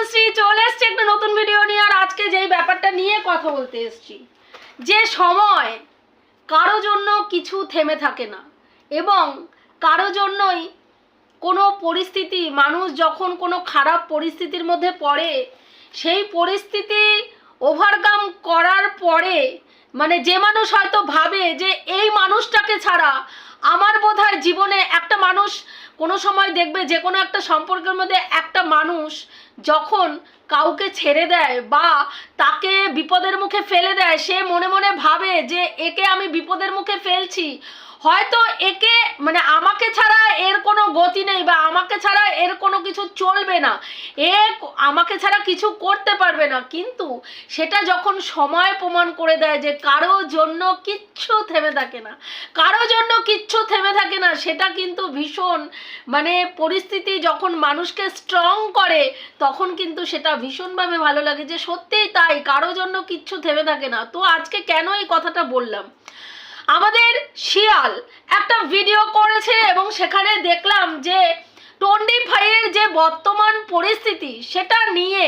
তনুশ্রী চলে এসছে একটা নতুন ভিডিও নিয়ে, আর আজকে যেই ব্যাপারটা নিয়ে কথা বলতে এসছি, যে সময় কারও জন্য কিছু থেমে থাকে না, এবং কারও জন্যই কোনো পরিস্থিতি, মানুষ যখন কোনো খারাপ পরিস্থিতির মধ্যে পড়ে, সেই পরিস্থিতি ওভারকাম করার পরে মানে যে মানুষ হয়তো ভাবে যে এই মানুষটাকে ছাড়া আমার বোধহয় জীবনে একটা মানুষ কোনো সময় দেখবে যে কোনো একটা সম্পর্কের মধ্যে একটা মানুষ যখন কাউকে ছেড়ে দেয় বা তাকে বিপদের মুখে ফেলে দেয়, সে মনে মনে ভাবে যে, একে আমি বিপদের মুখে ফেলছি। হয়তো একে মানে আমাকে ছাড়া এর কোনো গতি নেই বা আমাকে ছাড়া এর কোনো কিছু চলবে না। এ আমাকে ছাড়া কিছু করতে পারবে না। কিন্তু সেটা যখন সময় প্রমাণ করে দেয় যে কারও জন্য কিচ্ছু থেমে থাকে না। কারও জন্য কিচ্ছু থেমে থাকে না, সেটা কিন্তু ভীষণ মানে পরিস্থিতি যখন মানুষকে স্ট্রং করে, তখন কিন্তু সেটা ভীষণভাবে ভালো লাগে যে সত্যিই তাই, কারও জন্য কিচ্ছু থেমে থাকে না। তো আজকে কেন এই কথাটা বললাম? আমাদের শিয়াল একটা ভিডিও করেছে এবং সেখানে দেখলাম যে টোয়েন্টি ফাইভের যে বর্তমান পরিস্থিতি সেটা নিয়ে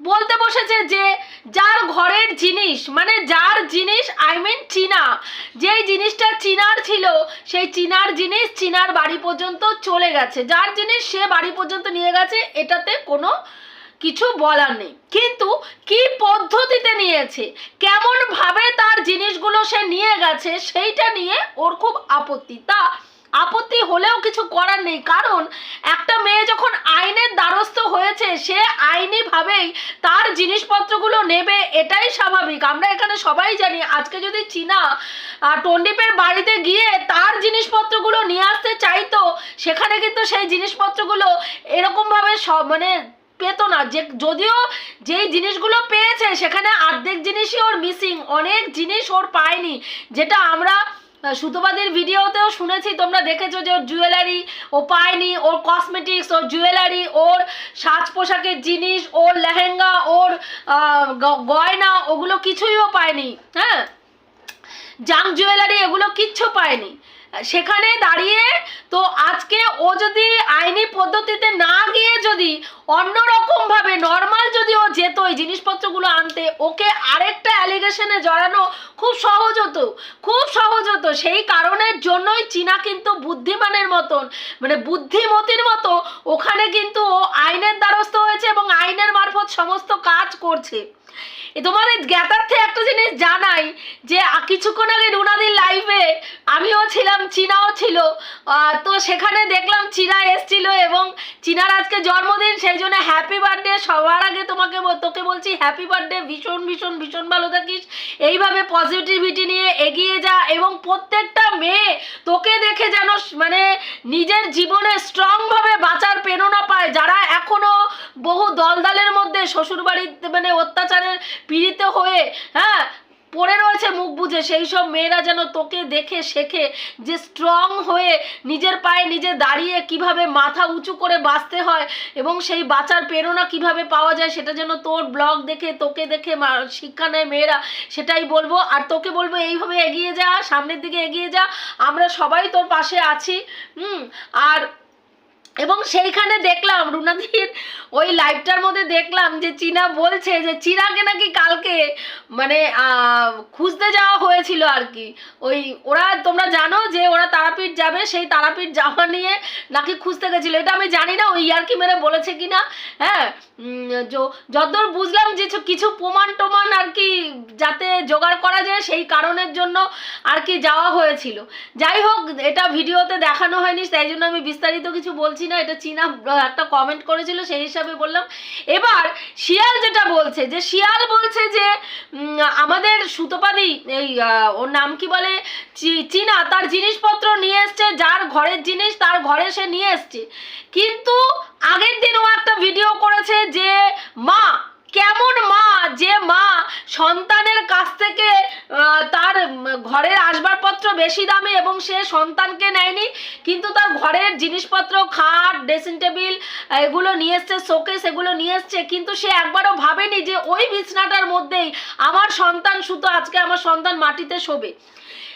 বলতে বসেছে যে যার ঘরের জিনিস মানে যার জিনিস আই মিন চীনা, যেই জিনিসটা চীনার ছিল, সেই চীনার জিনিস চীনার বাড়ি পর্যন্ত চলে গেছে। যার জিনিস সে বাড়ি পর্যন্ত নিয়ে গেছে, এটাতে কোনো কিছু বলার নেই। কিন্তু কি পদ্ধতিতে নিয়েছে? কেমন ভাবে তার জিনিসগুলো সে নিয়ে গেছে, সেইটা নিয়ে ওর খুব আপত্তি। তা আপত্তি হলেও কিছু করার নেই। কারণ একটা মেয়ে যখন আইনের দ্বারস্থ হয়েছে, সে আইনি ভাবেই তার জিনিসপত্রগুলো নেবে, এটাই স্বাভাবিক। আমরা এখানে সবাই জানি, আজকে যদি চীনা টন্ডিপের বাড়িতে গিয়ে তার জিনিসপত্রগুলো নিয়ে আসতে চাইতো, সেখানে কিন্তু সেই জিনিসপত্রগুলো এরকমভাবে সব মানে পেতো না। যে, যদিও যেই জিনিসগুলো পেয়েছে, সেখানে অর্ধেক জিনিসই ওর মিসিং অনেক জিনিস ওর পায়নি। যেটা আমরা সুতোবাদের ভিডিওতেও শুনেছি, তোমরা দেখেছ যে ওর জুয়েলারি ও পায়নি, ওর কসমেটিক্স ওর জুয়েলারি ওর সাজ পোশাকের জিনিস, ওর লেহেঙ্গা, ওর গয়না, ওগুলো কিছুই ও পায়নি। হ্যাঁ? জাং জুয়েলারি এগুলো কিচ্ছু পায়নি। সেখানে দাঁড়িয়ে তো আজকে ও যদি আইনি পদ্ধতিতে না গিয়ে যদি অন্যরকম ভাবে নর্মাল যদি ও যেত, এই জিনিসপত্রগুলো আনতে, ওকে আরেকটা অ্যালিগেশনে জড়ানো খুব সহজ হতো, খুব সহজ হতো। সেই কারণের জন্যই চীনা কিন্তু বুদ্ধিমানের মতন মানে বুদ্ধিমতির মতো, ওখানে কিন্তু ও আইনের দ্বারস্থ হয়েছে এবং আইনের মারফত সমস্ত কাজ করছে। তোমাদের জ্ঞাতার্থে একটা জিনিস জানাই, যে কিছুক্ষণ আগে রুনাদির লাইভে আমিও ছিলাম, চীনাও ছিল। তো সেখানে দেখলাম চীনা এসছিল এবং চীনার আজকে জন্মদিন, সেই জন্য হ্যাপি বার্থডে সবার আগে তোমাকে তোকে বলছি হ্যাপি বার্থডে ভীষণ ভীষণ ভীষণ ভালো থাকিস। এইভাবে পজিটিভিটি নিয়ে এগিয়ে যা এবং প্রত্যেকটা মেয়ে তোকে দেখে যেন মানে নিজের জীবনে স্ট্রংভাবে বাঁচার প্রেরণা পায়, যারা এখনও বহু দলদালের মধ্যে শ্বশুরবাড়িতে মানে অত্যাচারের পীড়িত হয়ে হ্যাঁ পড়ে রয়েছে মুখ বুঝে সেই সব মেয়েরা যেন তোকে দেখে, শেখে যে স্ট্রং হয়ে নিজের পায়ে নিজে দাঁড়িয়ে কীভাবে মাথা উঁচু করে বাঁচতে হয় এবং সেই বাঁচার প্রেরণা কীভাবে পাওয়া যায় সেটা যেন তোর ব্লগ দেখে, তোকে দেখে শিক্ষা নেয় মেয়েরা, সেটাই বলব। আর তোকে বলব, এইভাবে এগিয়ে যা, সামনের দিকে এগিয়ে যা, আমরা সবাই তোর পাশে আছি, হুম, আর এবং সেইখানে দেখলাম রুনাদির ওই লাইভটার মধ্যে দেখলাম যে চীনা বলছে যে চীনাকে নাকি কালকে মানে খুঁজতে যাওয়া হয়েছিল আর কি। ওই ওরা তোমরা জানো যে ওরা তারাপীঠ যাবে সেই তারাপীঠ যাওয়া নিয়ে নাকি খুঁজতে গেছিল। এটা আমি জানি না ওই ইয়ার্কি মেরে বলেছে কিনা হ্যাঁ? উম, যতদূর বুঝলাম যে কিছু প্রমাণ টমান আর কি যাতে জোগাড় করা যায় সেই কারণের জন্য আর কি যাওয়া হয়েছিল। যাই হোক এটা ভিডিওতে দেখানো হয়নি তাই জন্য আমি বিস্তারিত কিছু বলছি না এটা চীনা একটা কমেন্ট করেছিল, সেই হিসাবে বললাম। এবার শিয়াল যেটা বলছে, যে শিয়াল বলছে যে আমাদের সুতোপাদি, এই ওর নাম কি বলে? চীনা, তার জিনিসপত্র নিয়ে এসছে, যার ঘরের জিনিস, তার ঘরে সে নিয়ে এসছে। কিন্তু আগের দিন ও একটা ভিডিও করেছে যে, মা কেমন মা? যে মা সন্তানের কাছ থেকে তার ঘরের আসবাবপত্র বেশি দামে এবং সে সন্তানকে নেয়নি, কিন্তু তার ঘরের জিনিসপত্র, খাট ড্রেসিং টেবিল এগুলো নিয়ে এসছে শোকেস এগুলো নিয়ে এসছে, কিন্তু সে একবারও ভাবেনি যে ওই বিছনাটার মধ্যেই আমার সন্তান শুধু আজকে আমার সন্তান মাটিতে শোবে।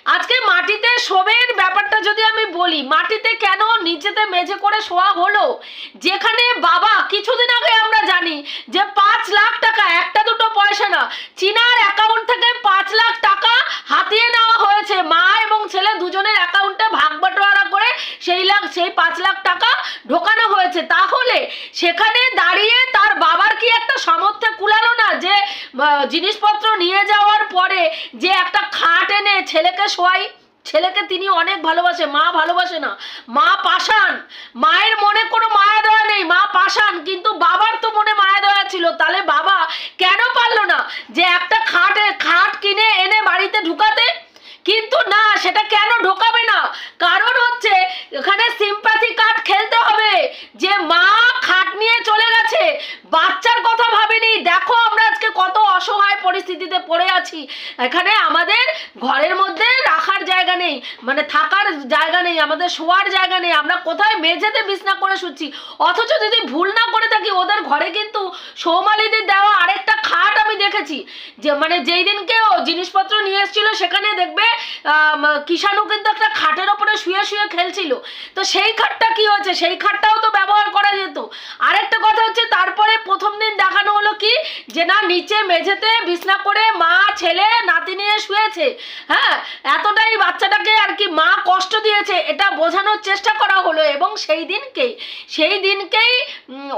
আজকে মাটিতে শোবের ব্যাপারটা যদি আমি বলি, মাটিতে কেন নিচেতে মেঝে করে শোয়া হলো? যেখানে বাবা, কিছুদিন আগে আমরা জানি যে পাঁচ লাখ টাকা, একটা দুটো পয়সা না, চীনার অ্যাকাউন্ট থেকে পাঁচ লাখ টাকা হাতিয়ে নেওয়া হয়েছে। মা এবং ছেলে দুজনের অ্যাকাউন্টে ভাগ বাটোয়ারা করে সেই লাখ, সেই পাঁচ লাখ টাকা ঢোকানো হয়েছে। তাহলে সেখানে দাঁড়িয়ে তার বাবার কি একটা সামর্থ্যে কুলালো না যে জিনিসপত্র নিয়ে যাওয়ার পরে যে একটা খাট এনে ছেলেকে শোয়াই ছেলেকে তিনি অনেক ভালোবাসে, মা ভালোবাসে না। মা পাশান মায়ের মনে কোনো মায়া দেওয়া নেই, মা পাশান কিন্তু বাবার তো মনে মায়া দেওয়া ছিল। তাহলে বাবা কেন পারল না যে একটা খাটে, খাট কিনে এনে বাড়িতে ঢুকাতে? কিন্তু না, সেটা কেন ঢোকাবে না? কারণ হচ্ছে, এখানে সিম্প্যাথি কার্ড খেলতে হবে। যে মা খাট নিয়ে চলে গেছে, বাচ্চার কথা ভাবেনি। দেখো আমরা আজকে কত অসহায় পরিস্থিতিতে পড়ে আছি। এখানে আমাদের ঘরের মধ্যে রাখার জায়গা নেই মানে থাকার জায়গা নেই, আমাদের শোয়ার জায়গা নেই। আমরা কোথায় মেঝেতে বিছনা করে শুচ্ছি? অথচ যদি ভুল না করে থাকি, ওদের ঘরে কিন্তু সৌমালিদের দেওয়া আরেকটা দেখেছি। যে মানে যেই দিনকে ও জিনিসপত্র নিয়ে এসেছিল, সেখানে দেখবে কিষাণু কিন্তু একটা খাটের ওপরে শুয়ে শুয়ে খেলছিল। তো সেই খাটটা কি হয়েছে? সেই খাটটাও তো ব্যবহার করা যেত। আরেকটা কথা হচ্ছে, তারপরে প্রথম দিন দেখানো হলো কি? যে না, নিচে মেঝেতে বিছনা করে মা, ছেলে, নাতি নিয়ে শুয়েছে। হ্যাঁ এতটাই বাচ্চাটাকে আর কি মা কষ্ট দিয়েছে, এটা বোঝানোর চেষ্টা করা হলো। এবং সেই দিনকেই সেই দিনকেই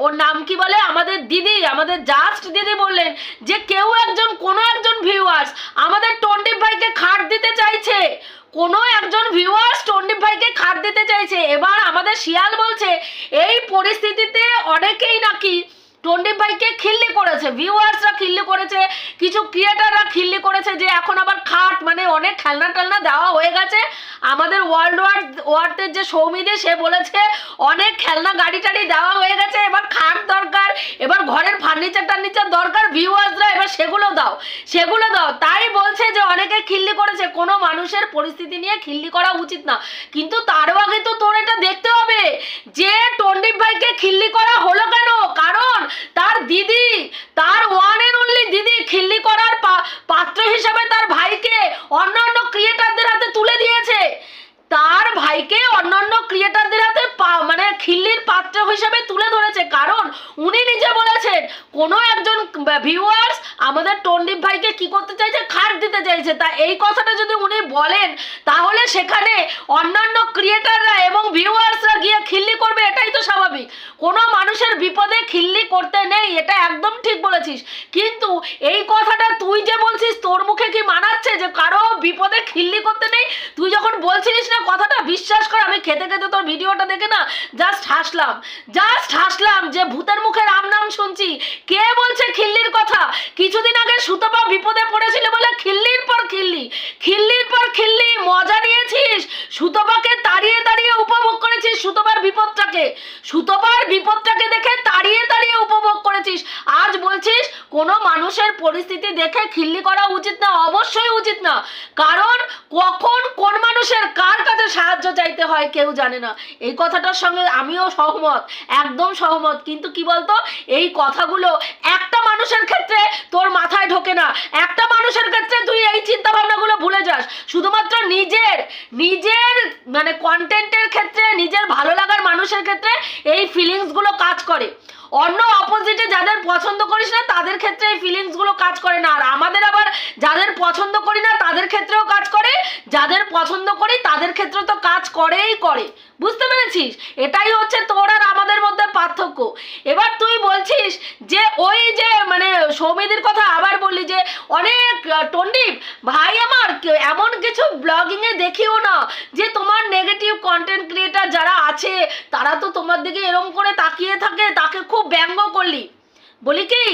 ওর নাম কি বলে? আমাদের দিদি, আমাদের জাস্ট দিদি বললেন যে কেউ একজন, কোনো একজন ভিউয়ার্স আমাদের টন্ডিপ ভাইকে খাট দিতে চাইছে। কোনো একজন ভিউয়ার্স টন্ডিপ ভাইকে খাট দিতে চাইছে। এবার আমাদের শিয়াল বলছে, এই পরিস্থিতিতে অনেকেই নাকি টন্ডিপ ভাইকে খিল্লি করেছে ভিউয়ার্সরা খিল্লি করেছে, কিছু ক্রিয়েটাররা খিল্লি করেছে যে এখন আবার খাট মানে অনেক খেলনা টেলনা দেওয়া হয়ে গেছে। আমাদের ওয়ার্ল্ড ওয়ার ওয়ার্থের যে সৌমিদি, সে বলেছে অনেক খেলনা গাড়ি টাড়ি দেওয়া হয়ে গেছে, এবার খাট দরকার, এবার ঘরের ফার্নিচার টার্নিচার দরকার ভিউয়ার্সরা এবার সেগুলো দাও সেগুলো দাও। তাই বলছে যে অনেকে খিল্লি করেছে। কোনো মানুষের পরিস্থিতি নিয়ে খিল্লি করা উচিত না। কিন্তু তারও আগে তো তোর এটা দেখতে হবে যে টন্ডিপ ভাইকে খিল্লি করা হলো কেন? কারণ তার দিদি, তার ওয়ান এন্ড অনলি দিদি খিল্লি করার পাত্র হিসাবে তার ভাইকে অন্যান্য ক্রিয়েটারদের হাতে তুলে দিয়েছে। তার ভাইকে অন্যান্য ক্রিয়েটারদের হাতে মানে খিল্লির পাত্র হিসাবে তুলে ধরেছে। কারণ উনি নিজে বলেছেন, কোনো একজন ভিউয়ার্স আমাদের টন্ডিপ ভাইকে কি করতে চাইছে? খাট দিতে চাইছে। তা এই কথাটা যদি উনি বলেন, তাহলে সেখানে অন্যান্য ক্রিয়েটাররা এবং ভিউয়ার্সরা গিয়ে খিল্লি করবে, এটাই তো স্বাভাবিক। কোনো মানুষের বিপদে খিল্লি করতে নেই, এটা একদম ঠিক বলেছিস। কিন্তু এই কথাটা তুই যে বলছিস, তোর মুখে কি মানাচ্ছে যে কারও বিপদে খিল্লি করতে নেই? তুই যখন বলছিলিস না কথাটা বিশ্বাস কর, আমি খেতে খেতে তোর ভিডিওটা দেখে না জাস্ট হাসলাম। জাস্ট হাসলাম যে ভূতের মুখে রাম নাম শুনছি। কে বলছে খিল্লির কথা? কিছুদিন আগে সুতপা বিপদে পড়েছিল বলে খিল্লির পর খিল্লি। খিল্লির পর খিল্লি, মজা নিয়েছিস? সুতপাকে তাড়িয়ে তাড়িয়ে উপভোগ করেছিস সুতপার বিপদটাকে। সুতপার বিপদটাকে দেখে তাড়িয়ে তাড়িয়ে উপভোগ করেছিস আজ বলছিস কোনো মানুষের পরিস্থিতি দেখে খিল্লি করা উচিত না, অবশ্যই উচিত না। কারণ কখন কোন মানুষের কার কাছে সাহায্য চাইতে হয় কেউ জানে না। এই কথাটার সঙ্গে আমিও সহমত, একদম সহমত। কিন্তু কি বলতো? এই কথাগুলো একটা মানুষের ক্ষেত্রে তোর মাথায় ঢোকে না। একটা মানুষের ক্ষেত্রে তুই এই চিন্তা ভাবনাগুলো ভুলে যাস। শুধুমাত্র নিজের নিজের মানে কন্টেন্টের ক্ষেত্রে, নিজের ভালো লাগার মানুষের ক্ষেত্রে এই ফিলিংসগুলো কাজ করে। অন্য অপোজিটে যাদের পছন্দ করিস না, তাদের ক্ষেত্রে এই ফিলিংসগুলো কাজ করে না। আর আমাদের আবার যাদের পছন্দ করি না, তাদের ক্ষেত্রেও কাজ করে। যাদের পছন্দ করি, তাদের ক্ষেত্রে তো কাজ করেই করে। বুঝতে পেরেছিস? এটাই হচ্ছে তোর আর আমাদের মধ্যে পার্থক্য। এবার তুই বলছিস যে ওই যে মানে সৌমিদির কথা আবার বললি যে, অনেক টন্ডিপ ভাই আমার এমন কিছু ব্লগিংয়ে দেখিও না যে তোমার নেগেটিভ কন্টেন্ট ক্রিয়েটার যারা আছে, তারা তো তোমার দিকে এরম করে তাকিয়ে থাকে, তাকে খুব ব্যঙ্গ করলি। বলি কি?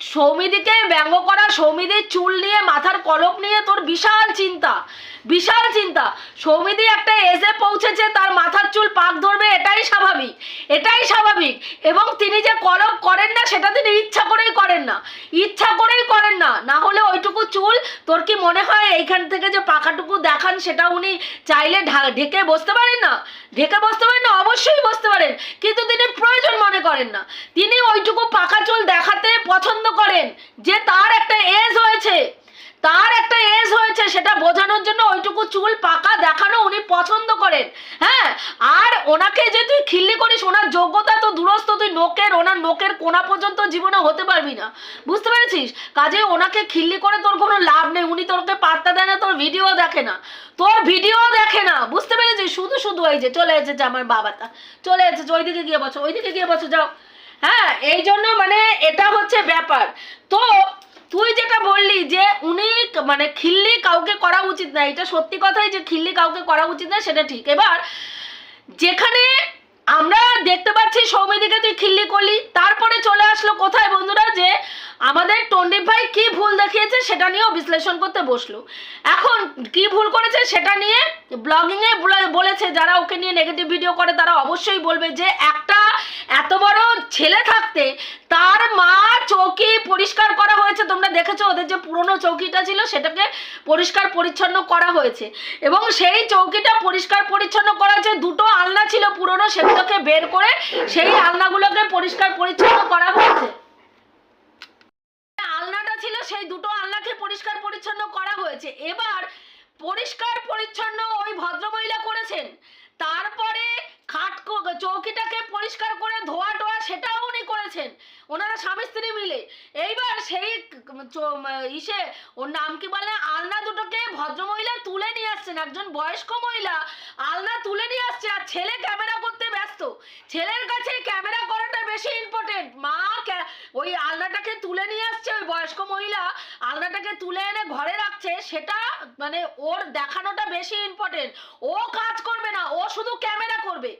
সৌমিদিকে ব্যঙ্গ করা সৌমিদির চুল নিয়ে মাথার কলপ নিয়ে তোর বিশাল চিন্তা বিশাল চিন্তা। সৌমিদি একটা এজে পৌঁছেছে, তার মাথার চুল পাক ধরবে, এটাই স্বাভাবিক এটাই স্বাভাবিক। এবং তিনি যে কলপ করেন না, সেটা তিনি ইচ্ছা করেই করেন না। ইচ্ছা করেই করেন না। না হলে ওইটুকু চুল তোর কি মনে হয় এইখান থেকে যে পাকাটুকু দেখান, সেটা উনি চাইলে ঢেকে বসতে পারেন না? ঢেকে বসতে পারেন না? অবশ্যই বসতে পারেন। কিন্তু তিনি প্রয়োজন মনে করেন না। তিনি ওইটুকু পাকা চুল দেখাতে পছন্দ করেন, যে তার একটা এজ হয়েছে, তার একটা এজ হয়েছে, সেটা বোঝানোর জন্য ওইটুকু চুল পাকা দেখানো উনি পছন্দ করেন। হ্যাঁ আর ওনাকে যে তুই খিল্লি করিস, ওনার যোগ্যতা তো দূরস্থ তুই নোকের, ওনার নোকের কোনা পর্যন্ত জীবনে হতে পারবি না। বুঝতে পেরেছিস? কাজে ওনাকে খিল্লি করে তোর কোনো লাভ নেই, উনি তোরকে পাত্তা দেয় না, তোর ভিডিও দেখে না। তোর ভিডিও দেখে না, বুঝতে পেরেছিস? শুধু শুধু এই যে, চলে এসেছে আমার বাবাটা, চলে এসেছে, ওইদিকে গিয়ে বসো, ওইদিকে গিয়ে বসো, যাও। হ্যাঁ এই জন্য মানে এটা হচ্ছে ব্যাপার। তো তুই যেটা বললি যে উনি মানে খিল্লি কাউকে করা উচিত না, এটা সত্যি কথাই যে খিল্লি কাউকে করা উচিত না, সেটা ঠিক। এবার যেখানে আমরা দেখতে পাচ্ছি সৌমিদিকে তুই খিল্লি করলি, তারপরে চলে আসলো কোথায় বন্ধুরা? যে আমাদের টন্ডিপ ভাই কি ভুল দেখিয়েছে সেটা নিয়েও বিশ্লেষণ করতে বসল। এখন কি ভুল করেছে সেটা নিয়ে ব্লগিংয়ে বলেছে, যারা ওকে নিয়ে নেগেটিভ ভিডিও করে, তারা অবশ্যই বলবে যে একটা এত বড় ছেলে থাকতে তার মা চৌকি পরিষ্কার করা হয়েছে। তোমরা দেখেছ ওদের যে পুরনো চৌকিটা ছিল, সেটাকে পরিষ্কার পরিচ্ছন্ন করা হয়েছে। এবং সেই চৌকিটা পরিষ্কার পরিচ্ছন্ন করা হয়েছে দুটো আলনা ছিল পুরনো, সেগুলোকে বের করে সেই আলনাগুলোকে পরিষ্কার পরিচ্ছন্ন করা হয়েছে আলনাটা ছিল সেই দুটো আলনাকে পরিষ্কার পরিচ্ছন্ন করা হয়েছে এবার পরিষ্কার পরিচ্ছন্ন ওই ভদ্রমহিলা করেছেন তারপরে খাট কো- চৌকিটাকে পরিষ্কার করে ধোয়া টোয়া সেটাও উনি করেছেন। ওনারা স্বামী স্ত্রী মিলে। এইবার সেই ইসে, ওর নাম কি বলে? আলনা দুটোকে ভদ্রমহিলা তুলে নিয়ে আসছেন। একজন বয়স্ক মহিলা আলনা তুলে নিয়ে আসছে আর ছেলে ক্যামেরা করতে ব্যস্ত। ছেলের কাছে ক্যামেরা করাটা বেশি ইম্পর্টেন্ট মা ওই আলনাটাকে তুলে নিয়ে আসছে, ওই বয়স্ক মহিলা আলনাটাকে তুলে এনে ঘরে রাখছে, সেটা মানে ওর দেখানোটা বেশি ইম্পর্টেন্ট ও কাজ করবে না, ও শুধু ক্যামেরা করবে।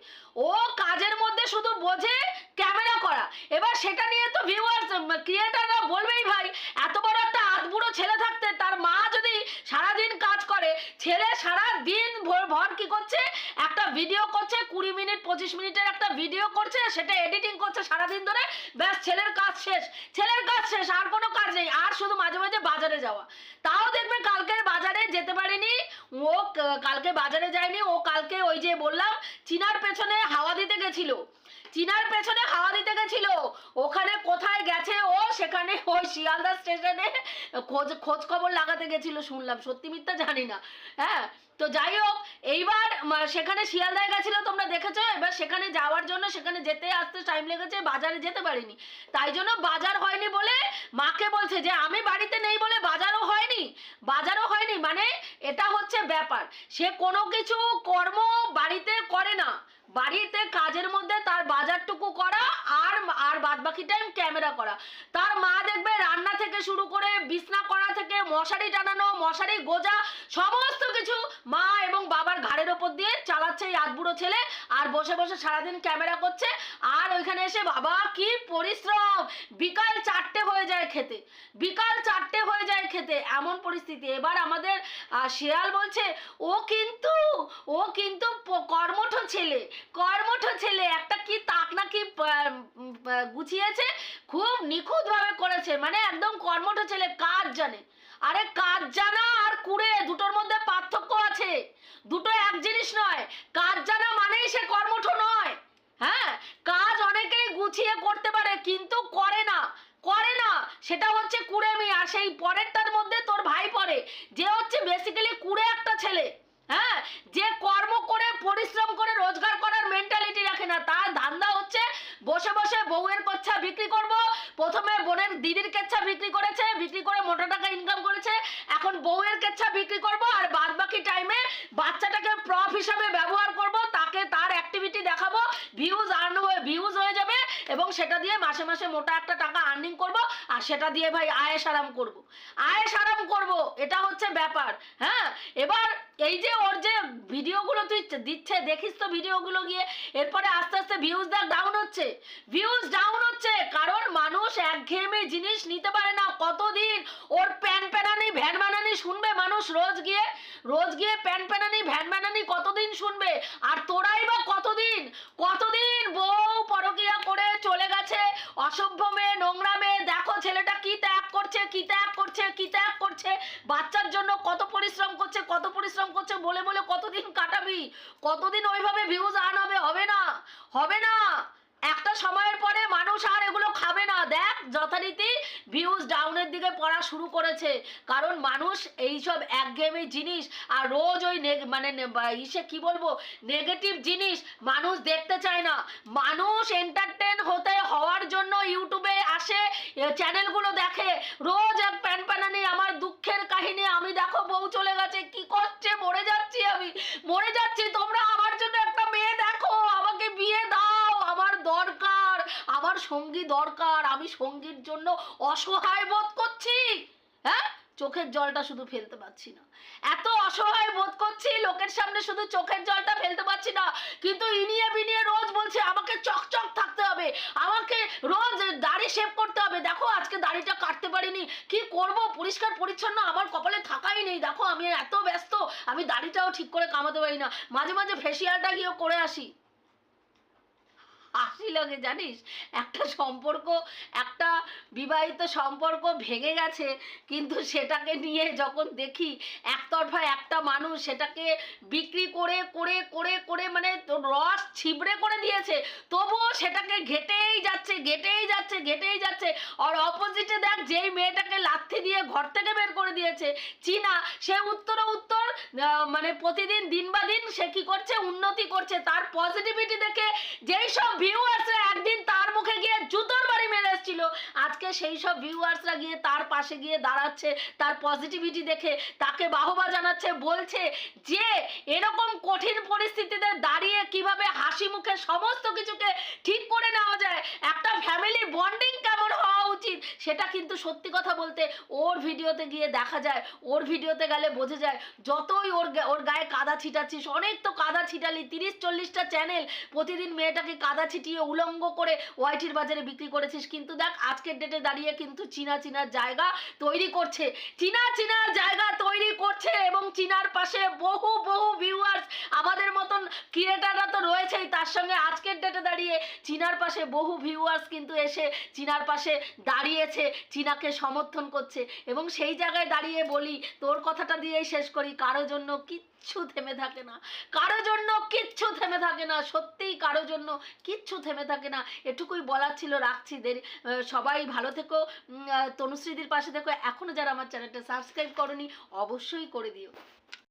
ও কাজের মধ্যে শুধু বোঝে ক্যামেরা করা। এবার সেটা নিয়ে তো ভিউয়ার্স ক্রিয়েটাররা বলবেই ভাই, এত বড় একটা আধবুড়ো ছেলে থাকতে তার মা যদি সারাদিন কাজ করে, ছেলে সারা দিন ভর ভর কি করছে? একটা ভিডিও করছে, কুড়ি মিনিট, পঁচিশ মিনিটের একটা ভিডিও করছে, সেটা এডিটিং করছে সারাদিন ধরে। ব্যাস, ছেলের কাজ শেষ। ছেলের কাজ শেষ, আর কোনো কাজ নেই, আর শুধু মাঝে মাঝে বাজারে যাওয়া। তাও দেখবে কালকের বাজারে যেতে পারিনি, ও কালকে বাজারে যায়নি, ও কালকে ওই যে বললাম, চিনার পেছনে হাওয়া দিতে গেছিল। চিনার পেছনে হাওয়া দিতে গেছিল। ওখানে কোথায় গেছে ও, সেখানে ওই শিয়ালদা স্টেশনে খোঁজ খোঁজ খবর লাগাতে গেছিল, শুনলাম। সত্যি মিথ্যা জানি না। হ্যাঁ? তো যাই হোক, এইবার সেখানে শিয়ালদায় গেছিল, তোমরা দেখেছ? এবার সেখানে যাওয়ার জন্য, সেখানে যেতে আসতে টাইম লেগেছে, বাজারে যেতে পারিনি। তাই জন্য বাজার হয়নি বলে মাকে বলছে যে, আমি বাড়িতে নেই বলে বাজারও হয়নি। বাজারও হয়নি মানে এটা হচ্ছে ব্যাপার। সে কোনো কিছু কর্ম বাড়িতে করে না। বাড়িতে কাজের মধ্যে তার বাজারটুকু করা আর আর বাদ বাকি টাইম ক্যামেরা করা। তার মা দেখবে রান্না থেকে শুরু করে, বিছনা করা থেকে মশারি টানানো, মশারি গোজা, সমস্ত কিছু মা এবং বাবার ঘাড়ের ওপর দিয়ে চালাচ্ছে এই আধবুড়ো ছেলে আর বসে বসে সারাদিন ক্যামেরা করছে আর ওইখানে এসে বাবা কি পরিশ্রম! বিকাল চারটে হয়ে যায় খেতে বিকাল চারটে হয়ে যায় খেতে এমন পরিস্থিতি। এবার আমাদের শেয়াল বলছে ও কিন্তু ও কিন্তু কর্মঠ ছেলে কর্মঠ ছেলে একটা কি তাক না কি আহ, উম, আহ, গুছিয়েছে? খুব নিখুঁতভাবে করেছে মানে একদম কর্মঠ ছেলে কাজ জানে? আরে কাজ জানা আর কুড়ে, দুটোর মধ্যে পার্থক্য আছে। দুটো এক জিনিস নয় কাজ জানা মানেই সে কর্মঠ নয়। হ্যাঁ কাজ অনেকেই গুছিয়ে করতে পারে, কিন্তু করে না। করে না, সেটা হচ্ছে কুড়েমি আর সেই পরেরটার মধ্যে তোর ভাই পড়ে। যে হচ্ছে বেসিক্যালি কুড়ে একটা ছেলে। হ্যাঁ যে কর্ম করে, পরিশ্রম করে, রোজগার করার মেন্টালিটি রাখে না, তার ধান্দা বসে বসে বউয়ের কচ্ছা বিক্রি করব। প্রথমে বোনের দিদির কেচ্ছা বিক্রি করেছে, বিক্রি করে মোটা টাকা ইনকাম করেছে। এখন বউয়ের কেচ্ছা বিক্রি করব আর বাদ বাকি টাইমে বাচ্চাটাকে প্রফ হিসাবে ব্যবহার করব, তাকে তার অ্যাক্টিভিটি দেখাবো। ভিউজ আর্ন হয়ে ভিউজ হয়ে যাবে এবং সেটা দিয়ে মাসে মাসে মোটা একটা টাকা আর্নিং করব আর সেটা দিয়ে ভাই আয়েস আরাম করব। আয়েস আরাম করব, এটা হচ্ছে ব্যাপার হ্যাঁ এবার এই যে ওর যে ভিডিওগুলো তুই দিচ্ছে দেখিস তো ভিডিওগুলো গিয়ে। এরপরে আস্তে আস্তে ভিউজ দেখ ডাউন হচ্ছে। ভিউজ ডাউন হচ্ছে, কারণ মানুষ একঘেয়েমি জিনিস নিতে পারে না। কতদিন ওর প্যান প্যানানি, ভ্যান বানানি শুনবে মানুষ রোজ গিয়ে? রোজ গিয়ে প্যান প্যানানি, ভ্যান বানানি কতদিন শুনবে? আর তোরাই বা কতদিন? কতদিন বউ পরকিয়া করে চলে গেছে? অসভ্য মেয়ে, নোংরা মেয়ে, দেখো ছেলেটা কি ত্যাগ করছে, কি ত্যাগ করছে, কি ত্যাগ করছে? বাচ্চার জন্য কত পরিশ্রম করছে, কত পরিশ্রম করছে, বলে বলে কতদিন কাটাবি? কতদিন ওইভাবে ভিউজ আর্ন হবে? হবে না। হবে না। একটা সময়ের পরে মানুষ আর এগুলো খাবে না। দেখ, যথারীতি ভিউজ ডাউনের দিকে পড়া শুরু করেছে। কারণ মানুষ এইসব একঘেয়েমি জিনিস আর রোজ ওই মানে ইসে কি বলব? নেগেটিভ জিনিস মানুষ দেখতে চায় না। মানুষ এন্টারটেন হতে হওয়ার জন্য ইউটিউবে আসে চ্যানেলগুলো দেখে। রোজ এক প্যান প্যানানি আমার দুঃখের কাহিনী, আমি দেখো বউ চলে গেছে, কি করছে? মরে যাচ্ছি আমি। মরে যাচ্ছি, তোমরা আমার জন্য একটা মেয়ে দেখো আমাকে বিয়ে দাও আমার দরকার আমার সঙ্গী দরকার, আমি সঙ্গীর জন্য অসহায় বোধ করছি। হ্যাঁ? চোখের জলটা শুধু ফেলতে পারছি না। এত অসহায় বোধ করছি, লোকের সামনে শুধু চোখের জলটা ফেলতে পারছি না। কিন্তু ইনিয়ে বিনিয়ে রোজ বলছে, আমাকে চকচক থাকতে হবে। আমাকে রোজ দাড়ি শেভ করতে হবে। দেখো, আজকে দাড়িটা কাটতে পারিনি। কি করব? পরিষ্কার পরিচ্ছন্ন আমার কপালে থাকাই নেই। দেখো, আমি এত ব্যস্ত, আমি দাড়িটাও ঠিক করে কামাতে পারি না। মাঝে মাঝে ফেসিয়ালটা গিয়েও করে আসি। হাসি লাগে, জানিস? একটা সম্পর্ক, একটা বিবাহিত সম্পর্ক ভেঙে গেছে, কিন্তু সেটাকে নিয়ে যখন দেখি একতরফা একটা মানুষ সেটাকে বিক্রি করে করে করে করে মানে রস ছিবড়ে করে দিয়েছে, তবুও সেটাকে ঘেটেই যাচ্ছে ঘেটেই যাচ্ছে ঘেটেই যাচ্ছে। আর অপোজিটে দেখ, যেই মেয়েটাকে লাথি দিয়ে ঘর থেকে বের করে দিয়েছে, চীনা, সে উত্তর উত্তর মানে প্রতিদিন, দিন বা দিন সে কি করছে? উন্নতি করছে। তার পজিটিভিটি দেখে যেই সব ভিউয়ার্সরা একদিন তার মুখে গিয়ে জুতোর বাড়ি মেরে এসেছিল। আজকে সেই সব ভিউয়ার্সরা গিয়ে তার পাশে গিয়ে দাঁড়াচ্ছে, তার পজিটিভিটি দেখে, তাকে বাহবা জানাচ্ছে, বলছে যে, এরকম কঠিন পরিস্থিতিতে দাঁড়িয়ে কীভাবে হাসি মুখে সমস্ত কিছুকে ঠিক করে নেওয়া যায়, একটা ফ্যামিলি বন্ডিং কেমন হওয়া উচিত। সেটা কিন্তু সত্যি কথা বলতে ওর ভিডিওতে গিয়ে দেখা যায়, ওর ভিডিওতে গেলে বোঝা যায়, যতই ওর ওর গায়ে কাদা ছিটাচ্ছিস, অনেক তো কাদা ছিটালি, তিরিশ চল্লিশটা চ্যানেল প্রতিদিন মেয়েটাকে কাদা ছিটিয়ে উলঙ্গ করে ওয়াইটির বাজারে বিক্রি করেছিস। কিন্তু দেখ, আজকের ডেটে দাঁড়িয়ে কিন্তু চীনা চীনার জায়গা তৈরি করছে। চীনা চীনার জায়গা তৈরি করছে এবং চীনার পাশে বহু বহু ভিউয়ার্স আমাদের মতন ক্রিয়েটাররা তো রয়েছেই। তার সঙ্গে আজকের ডেটে দাঁড়িয়ে চীনার পাশে বহু ভিউয়ার্স কিন্তু এসে চীনার পাশে দাঁড়িয়েছে, চীনাকে সমর্থন করছে। এবং সেই জায়গায় দাঁড়িয়ে বলি, তোর কথাটা দিয়েই শেষ করি, কারও জন্য কিচ্ছু থেমে থাকে না। কারও জন্য কিচ্ছু থেমে থাকে না, সত্যিই কারও জন্য কিচ্ছু থেমে থাকে না। এটুকুই বলার ছিল, রাখছি দেরি। সবাই ভালো থেকো। তনুশ্রীদির পাশে দেখো এখনও যারা আমার চ্যানেলটা সাবস্ক্রাইব করনি, অবশ্যই করে দিও।